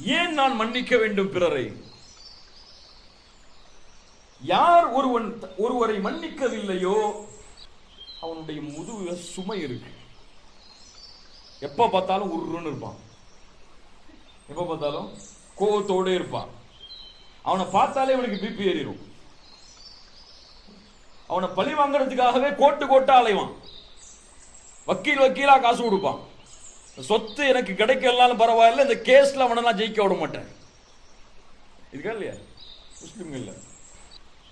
ஏன் நான் மன்னிக்க வேண்டும் பிறரை? யார் ஒருவன் ஒருவரை மன்னிக்கவில்லையோ அவனுடைய முதுகுல சுமை இருக்கு. எப்ப பார்த்தாலும் உருன்னு இருப்பான். எப்ப பார்த்தாலும் கோபத்தோட இருப்பான். அவனை பார்த்தாலே இவனுக்கு பிபி ஏறிடும் அவனை பழி வாங்குறதுக்காகவே கோட்டு கோட்டா அலைவான். வக்கீல் வக்கீலா காசு கொடுப்பான். சொத்து எனக்கு கிடைக்கலனாலும் பரவாயில்ல இந்த கேஸ்ல அவனை நான் ஜெயிக்க விட மாட்டேன். இதுக்கா இல்லையா? முஸ்லிம்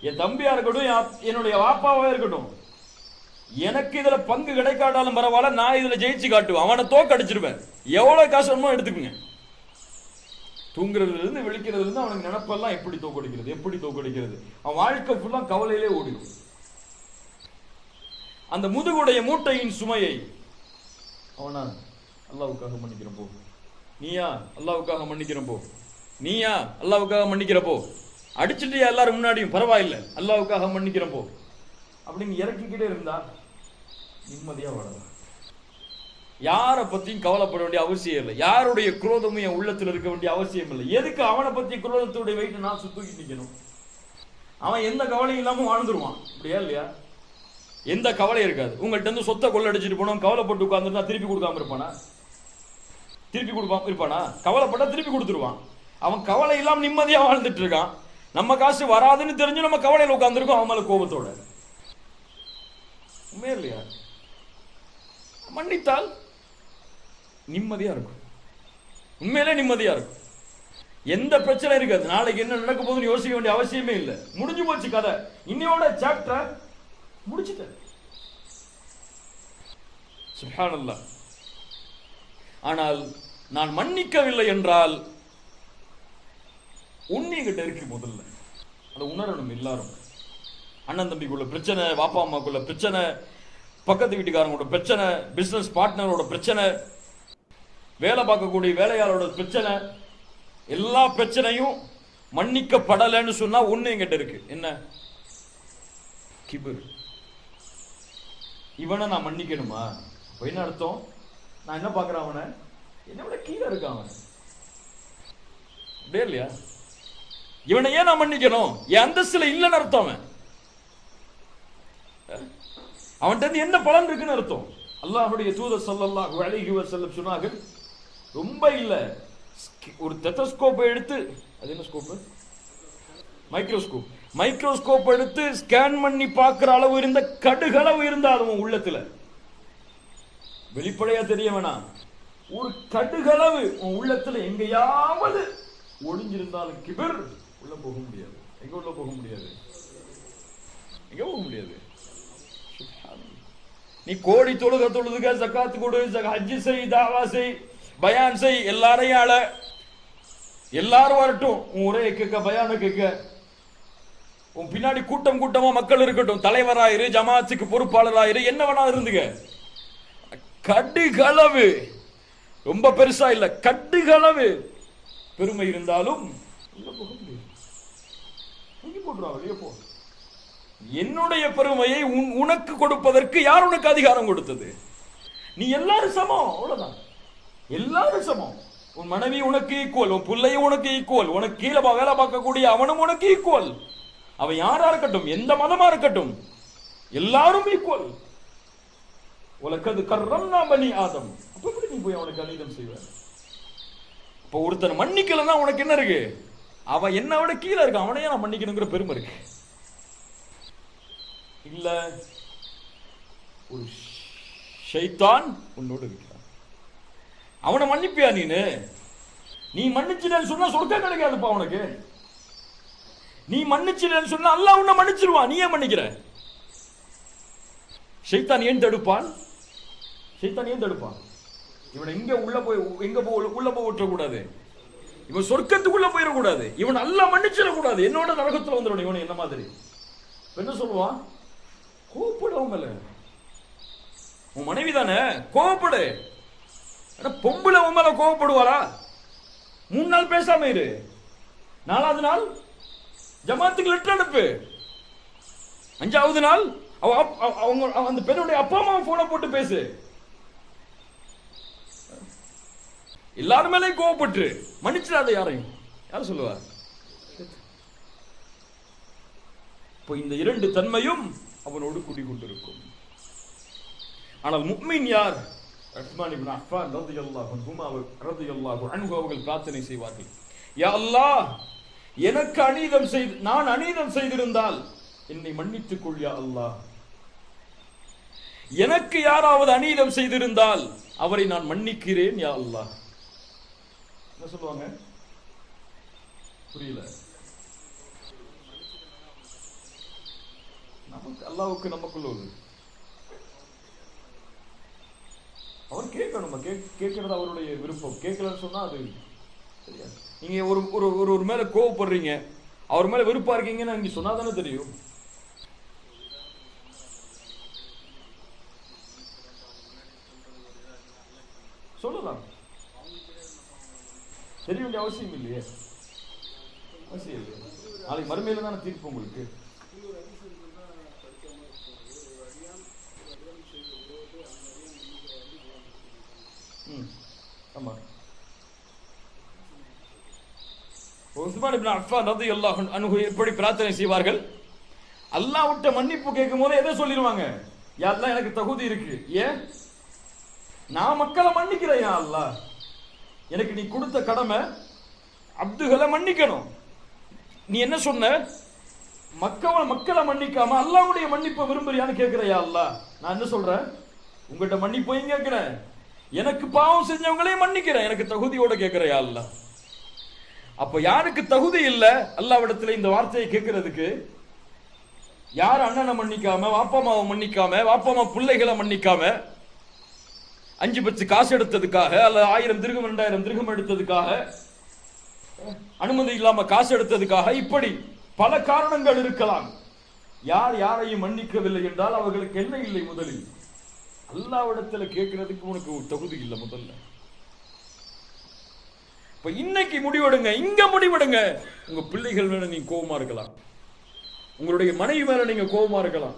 என் தம்பியா இருக்கட்டும் என் அப்- என்னுடைய வாப்பாவா இருக்கட்டும் எனக்கு இதுல பங்கு கிடைக்காட்டாலும் பரவாயில்ல நான் இதுல ஜெயிச்சு காட்டுவேன். அவனை தோக்கடிச்சிருவேன். எவ்வளவு காசு வேணுமோ எடுத்துக்குங்க. தூங்குறதுல இருந்து விழிக்கிறதுல இருந்து அவனுக்கு நினப்பெல்லாம் எப்படி தோக்கடிக்கிறது எப்படி தோக்கடிக்கிறது? அவன் வாழ்க்கை ஃபுல்லாக கவலையிலே ஓடிடும். அந்த முதுகுடைய மூட்டையின் சுமையை அவனா அல்லாவுக்காக மன்னிக்கிறேன் போ. நீயா அல்லாவுக்காக மன்னிக்கிறேன் போ. நீயா அல்லாவுக்காக மன்னிக்கிற போ. அடிச்சுட்டியா எல்லாரும் முன்னாடியும்? பரவாயில்லை. அல்லாவுக்காக மன்னிக்கிறேன் போ. அப்படின்னு இறக்கிக்கிட்டே இருந்தா நிம்மதியாக வாழலாம். யாரை பற்றியும் கவலைப்பட வேண்டிய அவசியம் இல்லை. யாருடைய குரோதமும் என் உள்ளத்தில் இருக்க வேண்டிய அவசியம் இல்லை. எதுக்கு அவனை பற்றி குரோதத்துடைய வெயிட்டு நான் சுத்தூக்கி நிற்கணும் அவன் எந்த கவலையும் இல்லாமல் வாழ்ந்துருவான். அப்படியா இல்லையா? எந்த கவலையும் இருக்காது. உங்கள்கிட்ட வந்து சொத்தை கொள்ளடிச்சிட்டு போனோம் கவலைப்பட்டு உட்காந்துருந்தா திருப்பி கொடுக்காம இருப்பானா? திருப்பி கொடுப்பான். இருப்பானா கவலைப்பட்டா திருப்பி கொடுத்துருவான். அவன் கவலை இல்லாமல் நிம்மதியாக வாழ்ந்துட்டு இருக்கான். நம்ம காசு வராதுன்னு தெரிஞ்சு நம்ம கவலையில் உட்காந்துருக்கோம் அவன் மேலே கோபத்தோட. உண்மையா இல்லையா? மன்னித்தால் நிம்மதியாக இருக்கும். உண்மையிலே நிம்மதியாக இருக்கும். எந்த பிரச்சனை இருக்காது. நாளைக்கு என்ன நடக்க போகுதுன்னு யோசிக்க வேண்டிய அவசியமே இல்லை. முடிஞ்சு போச்சு கதை. இன்னையோட சாப்டர் முடிச்சிட்டேன். ஆனால் நான் மன்னிக்கவில்லை என்றால் உன்னிகிட்ட இருக்கு முதல்ல. அதை உணரணும் எல்லாரும். அண்ணன் தம்பிக்குள்ள பிரச்சனை வாப்பா அம்மாக்குள்ள பிரச்சனை பக்கத்து வீட்டுக்காரங்களோட பிரச்சனை பிஸ்னஸ் பார்ட்னரோட பிரச்சனை வேலை பார்க்கக்கூடிய வேலையாளரோட பிரச்சனை எல்லா பிரச்சனையும் மன்னிக்கப்படலைன்னு சொன்னால் ஒன்று என்கிட்ட இருக்கு. என்ன? கிபர். இவனை நான் மன்னிக்கணுமா? என்ன அர்த்தம்? நான் என்ன பார்க்குறேன் அவனை? என்னை விட கீழே இருக்கான் அவன். அப்படியே இல்லையா? இவனை ஏன் நான் மன்னிக்கணும்? என் அந்தஸ்துல இல்லைன்னு அர்த்தம் அவன். அவன்கிட்ட இருந்து என்ன பலன் இருக்குன்னு அர்த்தம். அல்லாஹுடைய தூதர் ஸல்லல்லாஹு அலைஹி வஸல்லம் சொன்னார்கள் ரொம்ப இல்ல. ஒரு டெத்தஸ்கோப் எடுத்து அது என்ன ஸ்கோப் மைக்ரோஸ்கோப் மைக்ரோஸ்கோப் எடுத்து ஸ்கேன் பண்ணி பார்க்குற அளவு இருந்த கடுகளவு இருந்தால் அதுவும் உள்ளத்துல. வெளிப்படையா தெரிய வேணாம். ஒரு கடுகளவு உன் உள்ளத்துல எங்கேயாவது ஒளிஞ்சிருந்தாலும் கிபர் உள்ள போக முடியாது. எங்க உள்ள போக முடியாது? எங்க போக முடியாது? நீ கோடி தொழுக தொழுதுக ஜக்காத்து கொடு ஹஜ்ஜு செய் தாவா செய் பயான் செய் எல்லாரையும் ஆள. எல்லாரும் வரட்டும். உன் உரையை கேட்க பயான கேட்க. உன் பின்னாடி கூட்டம் கூட்டமா மக்கள் இருக்கட்டும். தலைவராயிரு ஜமாத்துக்கு பொறுப்பாளராயிரு என்ன வேணா இருந்துங்க கடுகளவு. ரொம்ப பெருசா இல்ல கடுகளவு பெருமை இருந்தாலும் என்னுடைய பெருமையை உன் உனக்கு கொடுப்பதற்கு யார் உனக்கு அதிகாரம் கொடுத்தது? நீ எல்லாரும் சமம் அவ்வளவுதான். எல்லாரும் சமம். உன் மனைவி உனக்கு ஈக்குவல் உன் பிள்ளையும் உனக்கு ஈக்குவல் உனக்கு கீழே வேலை பார்க்கக்கூடிய அவனும் உனக்கு ஈக்குவல் அவன் யாரா இருக்கட்டும் எந்த மதமா இருக்கட்டும் எல்லாரும் ஈக்குவல் உலகது கர்ரம்னா பனி ஆதம். அப்ப எப்படி நீ போய் அவனுக்கு அநீதம் செய்வ? இப்ப ஒருத்தன் மன்னிக்கலன்னா உனக்கு என்ன இருக்கு? அவன் என்ன விட கீழே இருக்கான். அவனையே நான் மன்னிக்கணுங்கிற பெருமை இருக்கு. இல்ல ஒரு ஷைத்தான் உன்னோடு இருக்கிறான். அவனை மன்னிப்பியா நீனு? நீ மன்னிச்சிட்டேன்னு சொன்னா சொர்க்கம் கிடைக்காதுப்பா உனக்கு. நீ மன்னிச்சிட்டேன்னு சொன்னா அல்ல உன்னை மன்னிச்சிருவான். நீ ஏன் மன்னிக்கிற? ஷைத்தான் ஏன் தடுப்பான்? சைத்தானியும் தடுப்பான். இவனை இங்கே உள்ள போய் எங்க போ உள்ள போய் விட்டுறக்கூடாது. இவன் சொர்க்கத்துக்குள்ள போயிடக்கூடாது இவன் நல்லா மன்னிச்சிடக்கூடாது. என்னோட நரகத்தில் வந்துடும் இவன் என்ன மாதிரி? என்ன சொல்லுவான்? கோவப்படு உன் மனைவி தானே? கோவப்படு ஆனா பொம்பளை உன் மேல கோவப்படுவாரா மூணு நாள் பேசாம இரு. நாலாவது நாள் ஜமாத்துக்கு லெட்டர் அனுப்பு. அஞ்சாவது நாள் அப்- அவங்க அவ- அந்த பெண்ணுடைய அப்பா அம்மா போனை போட்டு பேசு. எல்லாரும் மேலேயும் கோவப்பட்டு மன்னிச்சிடாத யாரையும். யார் சொல்லுவா? இப்போ இந்த இரண்டு தன்மையும் அவனோடு குடிகொண்டிருக்கும். ஆனால் முக்மின் யார்? ரஹ்மான் இப்னு அஃபான் ரலியல்லாஹு அன்ஹும் அவர் அன்ஹு அவர்கள் பிரார்த்தனை செய்வார்கள். யா அல்லாஹ் எனக்கு அநீதம் செய்து நான் அநீதம் செய்திருந்தால் என்னை மன்னித்துக் கொள் யா அல்லாஹ். எனக்கு யாராவது அநீதம் செய்திருந்தால் அவரை நான் மன்னிக்கிறேன் யா அல்லாஹ். என்ன சொல்லுவாங்க? புரியல. நமக்கு அல்லாவுக்கு நமக்குள்ள ஒரு அவர் கேட்கணும் கேக் கேட்கறது அவருடைய விருப்பம். கேட்கலன்னு சொன்னா அது சரியா நீங்க ஒரு ஒரு ஒரு ஒரு மேல கோவப்படுறீங்க அவர் மேல விருப்பா இருக்கீங்கன்னு நீங்க சொன்னா தானே தெரியும் சொல்லலாம் தெரிய வேண்டிய அவசியம் இல்லையே. அவசியம் இல்லையே. நாளைக்கு மறுமையில் தானே தீர்ப்பு உங்களுக்கு? ம். ஆமாம் உஸ்மான் இப்னு அஃபான் ரலியல்லாஹு அன்ஹு எப்படி பிரார்த்தனை செய்வார்கள்? அல்லாஹ் விட்ட மன்னிப்பு கேட்கும் போது எதை சொல்லிடுவாங்க? யாரெல்லாம் எனக்கு தகுதி இருக்கு. ஏன்? நான் மக்களை மன்னிக்கிறேன் யா அல்லாஹ். எனக்கு நீ கொடுத்த கடமை அப்துகளை மன்னிக்கணும். நீ என்ன சொன்ன? மக்களை மக்களை மன்னிக்காம அல்லாவுடைய மன்னிப்பை விரும்புறியான்னு கேட்கிறையா அல்லா நான் என்ன சொல்றேன்? உங்ககிட்ட மன்னிப்பையும் கேட்கிறேன் எனக்கு பாவம் செஞ்சவங்களையும் மன்னிக்கிறேன். எனக்கு தகுதியோட கேட்கிறையா அல்ல அப்ப யாருக்கு தகுதி இல்லை அல்லாவிடத்துல இந்த வார்த்தையை கேட்கறதுக்கு யார் அண்ணனை மன்னிக்காம வாப்பம்மாவை மன்னிக்காம வாப்பா மா பிள்ளைகளை மன்னிக்காம அஞ்சு பத்து காசு எடுத்ததுக்காக அல்ல ஆயிரம் திருகம் ரெண்டாயிரம் திருகம் எடுத்ததுக்காக அனுமதி இல்லாம காசு எடுத்ததுக்காக இப்படி பல காரணங்கள் இருக்கலாம். யார் யாரையும் மன்னிக்கவில்லை என்றால் அவர்களுக்கு என்ன இல்லை முதலில்? அல்லாவிடத்துல கேட்கறதுக்கு உனக்கு ஒரு தகுதி இல்லை முதல்ல. இப்ப இன்னைக்கு முடிவெடுங்க இங்க முடிவெடுங்க. உங்க பிள்ளைகள் மேல நீங்க கோபமா இருக்கலாம். உங்களுடைய மனைவி மேல நீங்க கோபமா இருக்கலாம்.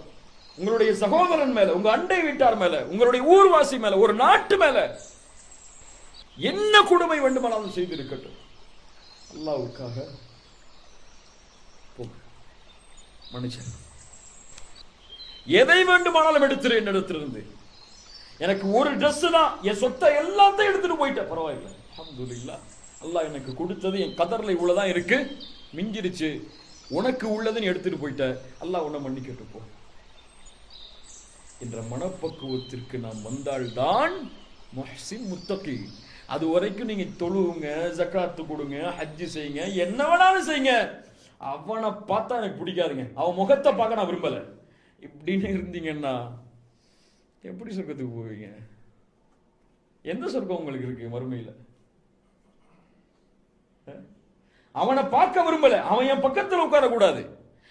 உங்களுடைய சகோதரன் மேல உங்க அண்டை வீட்டார் மேல உங்களுடைய ஊர்வாசி மேல ஒரு நாட்டு மேல என்ன கொடுமை வேண்டுமானாலும் செய்திருக்கட்டும். அல்லாவுக்காக போ. மனுஷன் எதை வேண்டுமானாலும் எடுத்துரு என்னிடத்திலிருந்து எனக்கு ஒரு ட்ரெஸ் தான் என் சொத்தை எல்லாத்தையும் எடுத்துட்டு போயிட்டேன் பரவாயில்ல. அல்ஹம்துலில்லாஹ் அல்லாஹ் எனக்கு கொடுத்தது என் கதர்ல இவ்வளவுதான் இருக்கு. மிஞ்சிருச்சு. உனக்கு உள்ளதுன்னு எடுத்துட்டு போயிட்ட. அல்லாஹ் உன்னை மன்னிக்கிட்டு போ. என்ற மனப்பக்குவத்திற்கு நாம் வந்தால்தான் முஹ்சின் முத்தகி. அது வரைக்கும் நீங்க தொழுவுங்க ஜக்காத்து கொடுங்க ஹஜ்ஜு செய்யுங்க என்ன வேணாலும் செய்யுங்க. அவனை பார்த்தா எனக்கு பிடிக்காதுங்க. அவன் முகத்தை பார்க்க நான் விரும்பல. இப்படின்னு இருந்தீங்கன்னா எப்படி சொர்க்கத்துக்கு போவீங்க? எந்த சொர்க்கம் உங்களுக்கு இருக்கு மறுமையில்? அவனை பார்க்க விரும்பல. அவன் என் பக்கத்தில் உட்காரக்கூடாது.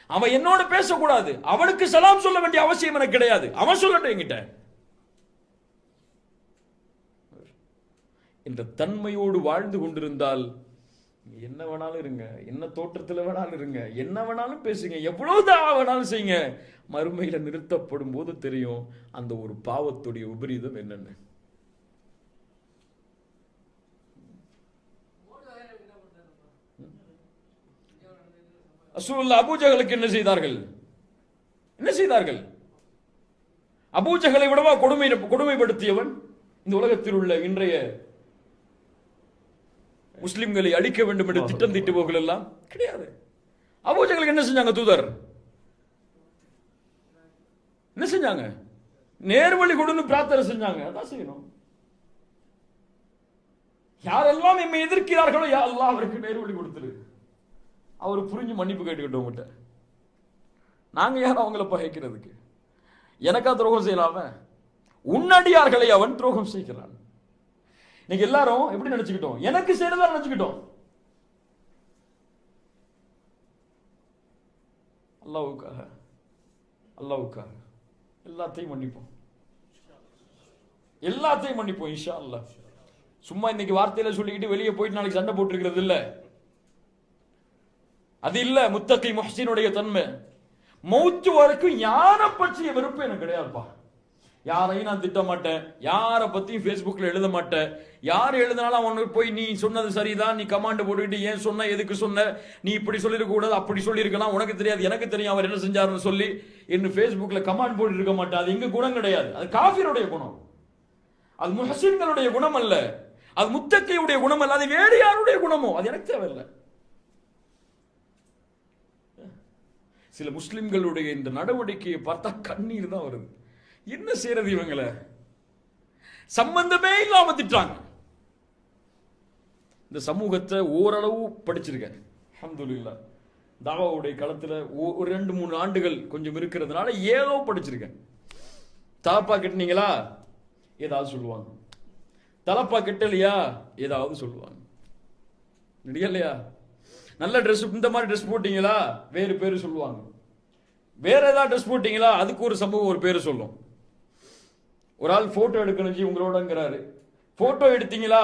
அவன் என்னோட பேசக்கூடாது. அவனுக்கு சலாம் சொல்ல வேண்டிய அவசியம் எனக்கு கிடையாது. அவன் சொல்லட்டும் என்கிட்ட. இந்த தன்மையோடு வாழ்ந்து கொண்டிருந்தால் என்ன வேணாலும் இருங்க. என்ன தோற்றத்தில் வேணாலும் இருங்க. என்ன வேணாலும் பேசுங்க. எவ்வளவு தான் வேணாலும் செய்யுங்க. மறுமையில் நிறுத்தப்படும் போது தெரியும் அந்த ஒரு பாவத்துடைய விபரீதம் என்னென்னு. ரசூலுல்லாஹ் அபூஜகளுக்கு என்ன செய்தார்கள்? என்ன செய்தார்கள்? அபூஜகளை விடவா கொடுமை கொடுமைப்படுத்தியவன்? இந்த உலகத்தில் உள்ள இன்றைய முஸ்லிம்களை அழிக்க வேண்டும் என்று திட்டம் தீட்டுபவர்கள் எல்லாம் கிடையாது. அபூஜகளுக்கு என்ன செஞ்சாங்க தூதர்? என்ன செஞ்சாங்க? நேர்வழி கொடுன்னு பிரார்த்தனை செஞ்சாங்க. அதான் செய்யணும். யாரெல்லாம் எம்மை எதிர்க்கிறார்களோ யா அல்லாஹ் அவருக்கு நேர்வழி கொடுத்துரு. அவர் புரிஞ்சு மன்னிப்பு கேட்டுக்கிட்டோம் உங்கள்கிட்ட நாங்கள் யார் அவங்கள பகைக்கிறதுக்கு? எனக்கா துரோகம் செய்யலாம உன்னடியார்களை அவன் துரோகம் செய்கிறான். இன்னைக்கு எல்லாரும் எப்படி நினைச்சுக்கிட்டோம்? எனக்கு செய்யறதா நினைச்சுக்கிட்டோம். அல்லாவுக்காக அல்லாவுக்காக எல்லாத்தையும் மன்னிப்போம். எல்லாத்தையும் மன்னிப்போம் இஷா அல்லாஹ். சும்மா இன்னைக்கு வார்த்தையில சொல்லிக்கிட்டு வெளியே போயிட்டு நாளைக்கு சண்டை போட்டுருக்கிறது இல்லை அது இல்ல முத்தகை முஹ்சினுடைய தன்மை. மௌத்து வரைக்கும் யாரை பற்றிய வெறுப்பு எனக்கு கிடையாதுப்பா. யாரையும் நான் திட்ட மாட்டேன் யாரை பத்தியும் ஃபேஸ்புக்கில் எழுத மாட்டேன். யார் எழுதினாலும் அவனுக்கு போய் நீ சொன்னது சரிதான். நீ கமாண்ட் போட்டுக்கிட்டு ஏன் சொன்ன? எதுக்கு சொன்ன? நீ இப்படி சொல்லிருக்க கூடாது அப்படி சொல்லியிருக்கலாம் உனக்கு தெரியாது எனக்கு தெரியும் அவர் என்ன செஞ்சாருன்னு சொல்லி என்ன ஃபேஸ்புக்கில் கமாண்ட் போட்டு இருக்க மாட்டேன். அது எங்க குணம் கிடையாது. அது காஃபியருடைய குணம். அது முஹசின்களுடைய குணம் அல்ல. அது முத்தக்கையுடைய குணம் அல்ல. அது வேறு யாருடைய குணமோ? அது எனக்கு தேவையில்லை. சில முஸ்லிம்களுடைய இந்த நடவடிக்கையை பார்த்தா கண்ணீர் தான் வருது. என்ன செய்யறது இவங்களை? சம்பந்தமே இல்லாம திட்டாங்க இந்த சமூகத்தை ஓரளவு படிச்சிருக்கேன் அஹமதுல்லா தாவாவுடைய களத்தில் ஒ- ஒரு ரெண்டு மூணு ஆண்டுகள் கொஞ்சம் இருக்கிறதுனால ஏதோ படிச்சிருக்கேன் தாப்பா கட்டினீங்களா? ஏதாவது சொல்லுவாங்க. தலப்பா கட்டலையா? ஏதாவது சொல்லுவாங்க. இல்லையா? நல்ல ட்ரெஸ் இந்த மாதிரி ட்ரெஸ் போட்டிங்களா? வேறு பேர் சொல்லுவாங்க. வேற ஏதாவது ட்ரெஸ் போட்டிங்களா? அதுக்கு ஒரு சமூகம் ஒரு பேர் சொல்லும். ஒரு ஆள் ஃபோட்டோ எடுக்கணும் ஜி உங்களோடங்கிறாரு. ஃபோட்டோ எடுத்தீங்களா?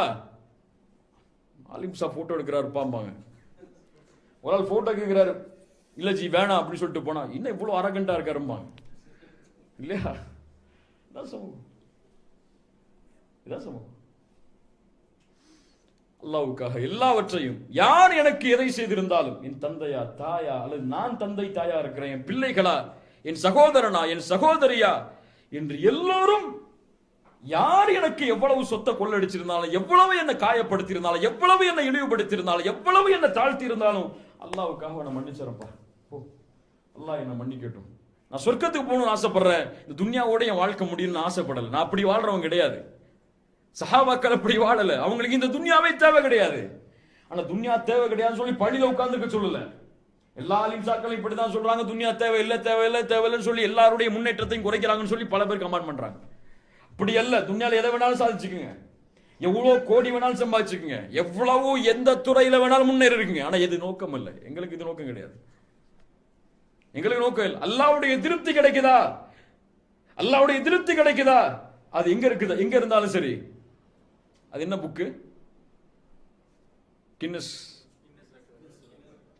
அலிம்சா ஃபோட்டோ எடுக்கிறாரு பாம்பாங்க ஒரு ஆள் ஃபோட்டோ கேட்குறாரு இல்லை ஜி வேணாம் அப்படின்னு சொல்லிட்டு போனா இன்னும் இவ்வளோ அரகண்டா இருக்காரும்பாங்க. இல்லையா? இதான் சமூகம் இதான் சமூகம் அல்லாவுக்காக எல்லாவற்றையும். யார் எனக்கு எதை செய்திருந்தாலும்? என் தந்தையா தாயா அல்லது நான் தந்தை தாயா இருக்கிறேன் என் பிள்ளைகளா என் சகோதரனா என் சகோதரியா என்று எல்லோரும் யார் எனக்கு எவ்வளவு சொத்தை கொள்ளடிச்சிருந்தாலும் எவ்வளவு என்னை காயப்படுத்தியிருந்தாலும் எவ்வளவு என்னை இழிவுபடுத்தியிருந்தாலும் எவ்வளவு என்னை தாழ்த்தி இருந்தாலும் அல்லாவுக்காக நான் மன்னிச்சிருப்பா ஓ அல்லாஹ் என்னை மன்னிக்கட்டும். நான் சொர்க்கத்துக்கு போகணும்னு ஆசைப்படுறேன். இந்த துன்யாவோட என் வாழ்க்கை முடியும்னு ஆசைப்படலை. நான் அப்படி வாழ்றவங்க கிடையாது. சஹாபாக்கள் அப்படி வாழல. அவங்களுக்கு இந்த துன்யாவே தேவை கிடையாது. ஆனா துன்யா தேவை கிடையாதுன்னு சொல்லி பழியில உட்கார்ந்துக்க சொல்லல. எல்லா அலிம்சாக்களும் இப்படிதான் சொல்றாங்க. துன்யா தேவை இல்லை தேவை இல்லை தேவையில்லைன்னு சொல்லி எல்லாருடைய முன்னேற்றத்தையும் குறைக்கிறாங்கன்னு சொல்லி பல பேர் கமெண்ட் பண்றாங்க. அப்படி அல்ல. துன்யால எதை வேணாலும் சாதிச்சுக்குங்க. எவ்வளோ கோடி வேணாலும் சம்பாதிச்சுக்குங்க. எவ்வளவு எந்த துறையில வேணாலும் முன்னேறி இருக்குங்க ஆனா இது நோக்கம் இல்லை. எங்களுக்கு இது நோக்கம் கிடையாது. எங்களுக்கு நோக்கம் இல்லை. அல்லாவுடைய திருப்தி கிடைக்குதா? அல்லாவுடைய திருப்தி கிடைக்குதா? அது எங்க இருக்குது? எங்க இருந்தாலும் சரி. அது என்ன புக்கு? கின்னஸ்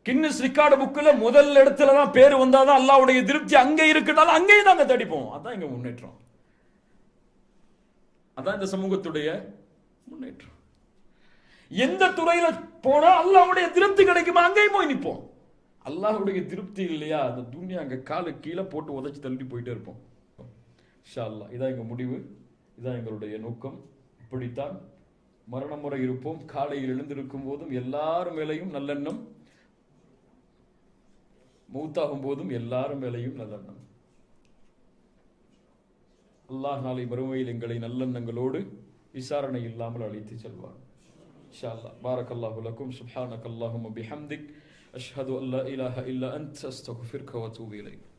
கின்னஸ் ரெக்கார்டு புக்கில் முதல் இடத்துல தான் பேர் வந்தாதான் அல்லாவுடைய திருப்தி அங்கே இருக்குனாலும் அங்கேயும் தாங்க தடிப்போம் அதான் இங்கே முன்னேற்றம். அதான் இந்த சமூகத்துடைய முன்னேற்றம். எந்த துறையில போனா அல்லாவுடைய திருப்தி கிடைக்குமா அங்கேயும் போய் நிற்போம். அல்லாஹுடைய திருப்தி இல்லையா? அந்த துணியை அங்கே காலு கீழே போட்டு உதச்சி தள்ளி போயிட்டே இருப்போம். ஷா அல்லாஹ். இதான் எங்கள் முடிவு. இதான் எங்களுடைய நோக்கம். இப்படித்தான் மரணமுறை முறை இருப்போம். காலையில் எழுந்திருக்கும் போதும் எல்லார் மேலையும் நல்லெண்ணம். மூத்தாகும் போதும் எல்லாரும் மேலையும் நல்லெண்ணம். அல்லாஹ் நாளை மறுமையில் எங்களை நல்லெண்ணங்களோடு விசாரணை இல்லாமல் அழைத்து செல்வார். இன்ஷா அல்லாஹ் பாரக்கல்லாஹு லக்கும். சுப்ஹானக்கல்லாஹும்ம பிஹம்திக் அஷ்ஹது அல்லா இலாஹ இல்லா அன்த். அஸ்தக்ஃபிருக்க வ இலைக்.